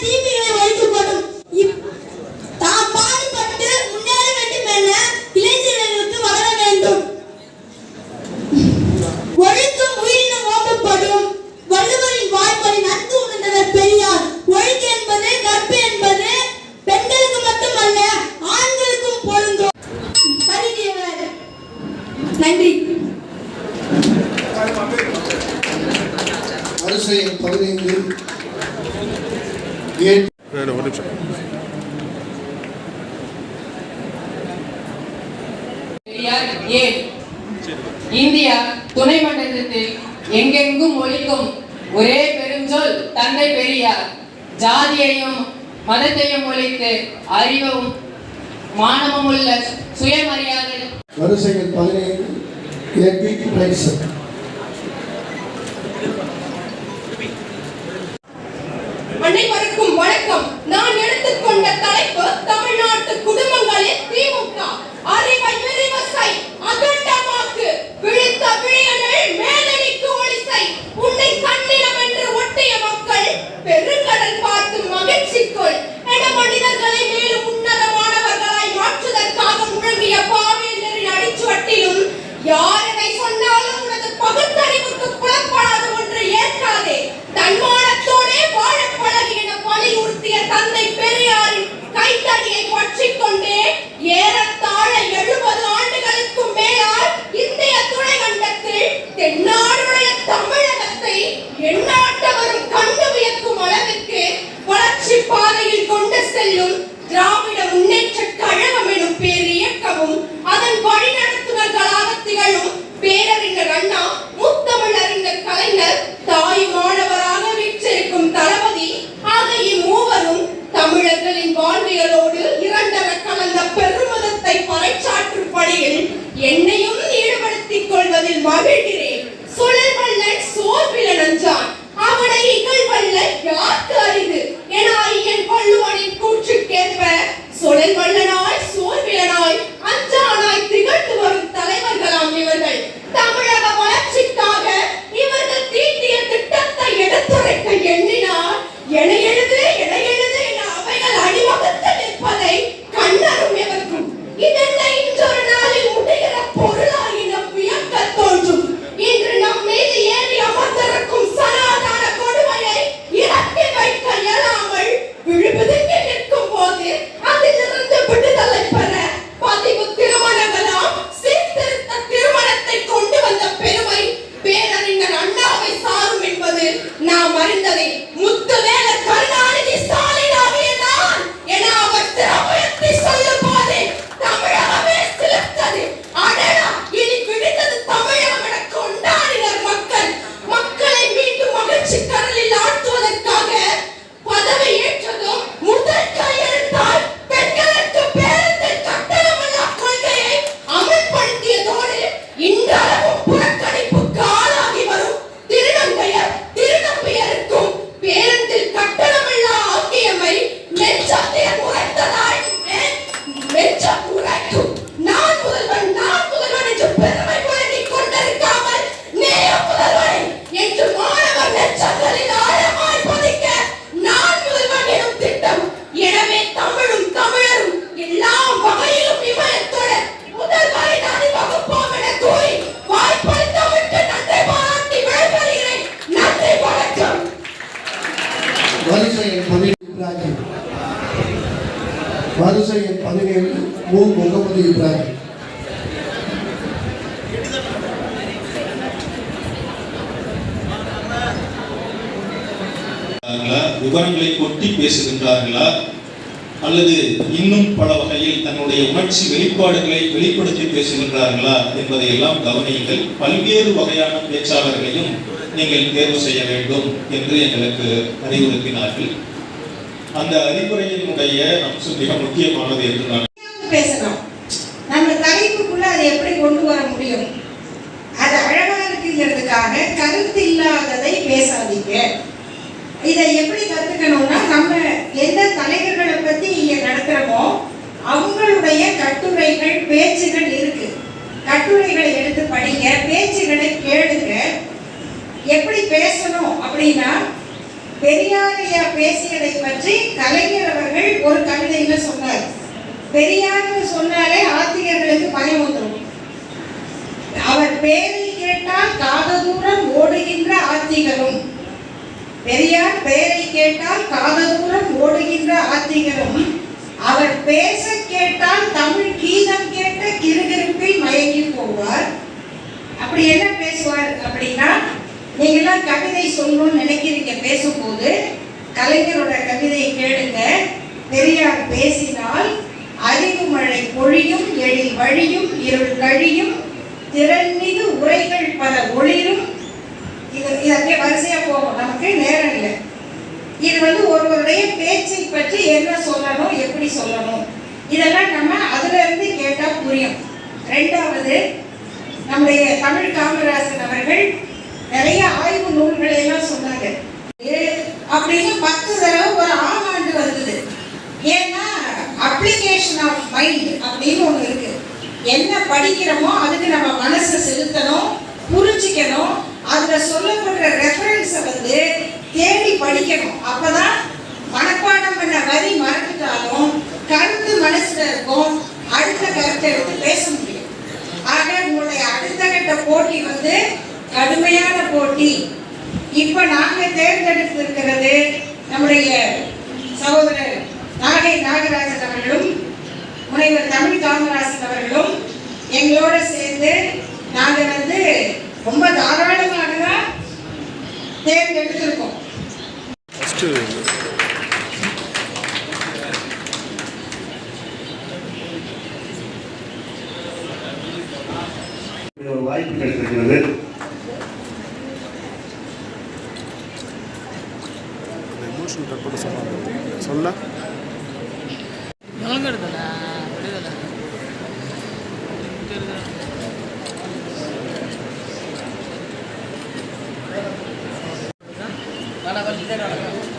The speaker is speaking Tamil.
தீமைகளை ஒழிக்கப்படும். இப்- தாம் பாடுபட்டு முன்னேற வேண்டும் என இளைஞர்களுக்கு வளர வேண்டும். ஒழுக்கம் உயிரினம் ஓம்பப்படும். வள்ளுவரின் வாய்ப்படி நன்கு உணர்ந்தவர் பெரியார். ஒழுக்கு என்பது கற்பு என்பது பெண்களுக்கு மட்டுமல்ல ஆண்களுக்கும் பொருந்தும். நன்றி. வரிசை பதினைந்து. ஒரு நிமிஷம். இந்தியா துணை மண்டலத்தில் எங்கெங்கும் ஒழிக்கும் ஒரே பெருஞ்சொல் தந்தை பெரியார். ஜாதியையும் மதத்தையும் ஒழித்து அறிவும் மானமும் உள்ள சுயமரியாதை. வரிசை எண் பதினைந்து கைத்தடியை பற்றிக் கொண்டே ஏறத்தாழ எழுபது ஆண்டுகளுக்கும் மேலால் இந்திய துணைக்கண்டத்தில் தென்னாடுடைய தமிழகத்தை எண்ணாட்டவரும் கண்டு வியக்கும் அளவிற்கு வளர்ச்சி பாதையில் கொண்டு செல்லும் திராவிட முன்னேற்ற கழகம் எனும் பேர் இயக்கமும் அதன் வழிநடத்துனர்களாக திகழும் பேசுகின்றார்களா? விவரங்களை கொட்டி பேசுகின்றார்களா? அல்லது இன்னும் பல வகையில் தன்னுடைய உணர்ச்சி வெளிப்பாடுகளை வெளிப்படுத்தி பேசுகின்றார்களா என்பதை எல்லாம் கவனியுங்கள். பல்வேறு வகையான பேச்சாளர்களையும் நீங்கள் தேர்வு செய்ய வேண்டும் என்று எங்களுக்கு அறிவுறுத்தினார்கள். அந்த அறிவுரையினுடைய அம்சம் மிக முக்கியமானது என்று நான் பேசணும் நம்ம தலைப்புக்குள்ள அதை எப்படி கொண்டு வர முடியும் அது அழகா இருக்குங்கிறதுக்காக கருத்து இல்லாததை இதை எப்படி கத்துக்கணும்னா நம்ம எந்த தலைவர்களை பத்தி இங்க நடத்துறோமோ அவங்களுடைய கட்டுரைகள் பேச்சுகள் இருக்கு. கட்டுரைகளை எடுத்து படிங்க பேச்சுகளை கேளுங்க. எப்படி பேசணும் அப்படின்னா பெரியாரையா பேசியதை பற்றி பற்றி கலைஞர் அவர்கள் ஒரு கவிதையில சொன்னார். பெரியார்னு சொன்னாலே ஆத்திகர்களுக்கு பயம் வந்துடும் அவர் பேரை கேட்டால் காத தூரம் ஓடுகின்ற ஆத்திகரும் பெரியார் பெயரை கேட்டால் காத ஓடுகின்ற ஆத்திகரும். அவர் பேச கேட்டால் தமிழ் கீதம் கேட்ட கிறுகிறுப்பில் மயங்கி போவார். அப்படி என்ன பேசுவார் அப்படின்னா நீங்களாம் கவிதை சொல்லணும்னு நினைக்கிறீங்க பேசும்போது கலைஞரோட கவிதையை கேளுங்க. பெரியார் பேசினால் அறிவு மழை பொழியும் எழில் வழியும் இருள் கழியும் திறன்மிகு உரைகள் பல ஒளிரும் இது இது அப்படியே வரிசையாக போகும். நமக்கு நேரம் இல்லை. இது வந்து ஒருவருடைய பேச்சை பற்றி என்ன சொல்லணும் எப்படி சொல்லணும்? இதெல்லாம் நம்ம அதுலேருந்து கேட்டால் புரியும். ரெண்டாவது நம்முடைய தமிழ் காமராசன் அவர்கள் நிறைய ஆய்வு நூல்களை எல்லாம் சொன்னாங்க அப்படின்னு பத்து தடவை ஒரு ஆமாண்டு வந்தது ஏன்னா அப்ளிகேஷன் ஆஃப் மைண்ட் அப்படின்னு ஒன்று இருக்கு. என்ன படிக்கிறோமோ அதுக்கு நம்ம மனசை செலுத்தணும் புரிஞ்சிக்கணும் அதுல சொல்லப்படுற ரெஃபரன்ஸை வந்து தேடி படிக்கணும். அப்பதான் மனப்பாடம் பண்ண வரி மறந்துட்டாலும் கருத்து மனசுல இருக்கும் அடுத்த கருத்தை எடுத்து பேச முடியும். ஆக உங்களுடைய அடுத்த கட்ட போட்டி வந்து கடுமையான போட்டி. இப்ப நாங்க தேர்ந்தெடுத்திருக்கிறது நம்முடைய சகோதரர் நாகை நாகராஜன் அவர்களும் முனைவர் தமிழ் காமராசன் அவர்களும் எங்களோட சேர்ந்து நாங்க வந்து ரொம்ப தாராளமாக தேர்ந்தெடுத்திருக்கோம் ஒரு வாய்ப்பு கிடைத்திருக்கிறது. கட் சொன்னாங்க. சொல்ல. ನನಗಲ್ಲಿದೆ ನನಗೆ